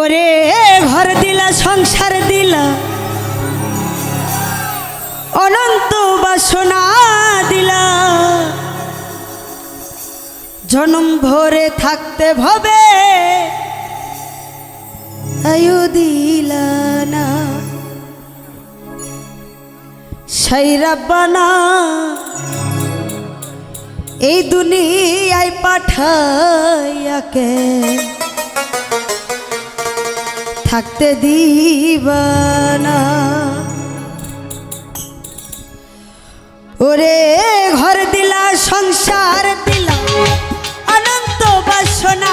ওরে ঘর দিলা, সংসার দিলা। অনন্ত বাসনা দিলা। জনম ভরে থাকতে ভবে, আয়ু দিলা না। সেই রাব্বানা এই দুনিয়ায় পাঠাইয়াকে। থাকতে দিব না ওরে ঘর দিলা সংসার দিলা অনন্ত বাসনা।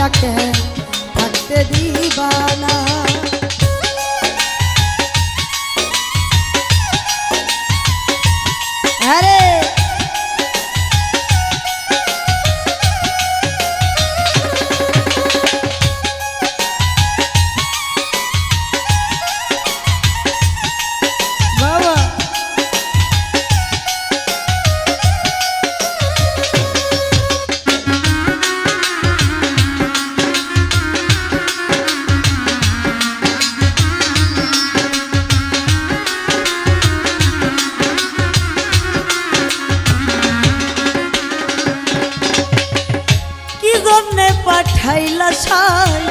পাঠাইয়া কে থাকতে দিবানা আরে পাঠাইলা সাই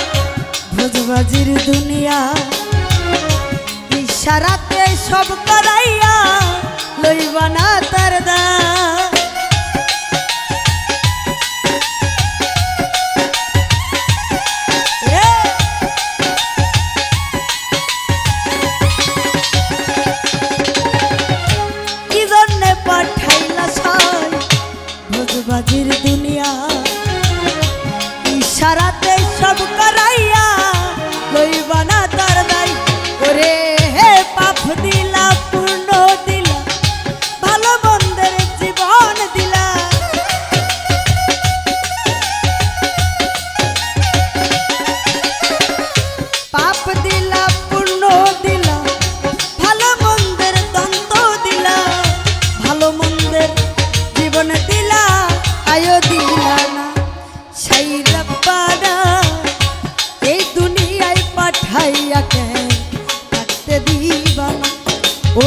ভোজবাজির দুনিয়া। ইশারাতে সব করাইয়া লইবা না তার দা ইশারাতে সব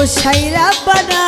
ও সেই রব্বানা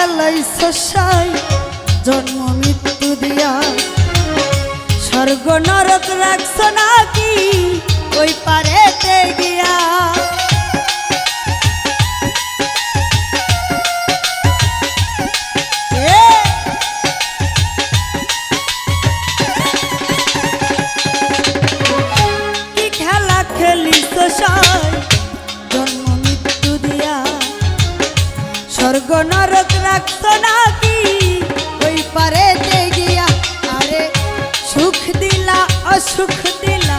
খেলাইছ সাই জন্ম মৃত্যু দিয়া। স্বর্গ নরক রাখছ নাকি? ওই পারেতে গিয়া। স্বর্গ নরক রাখত নাকি? ওই পারে গিয়া আরে সুখ দিলা অসুখ দিলা।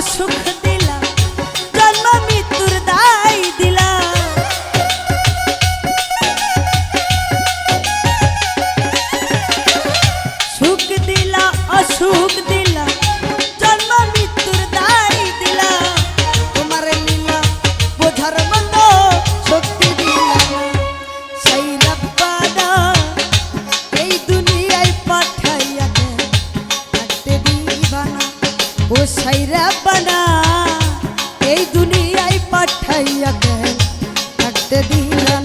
सुख दे লাগাইয়া কেন থাকতে দিলা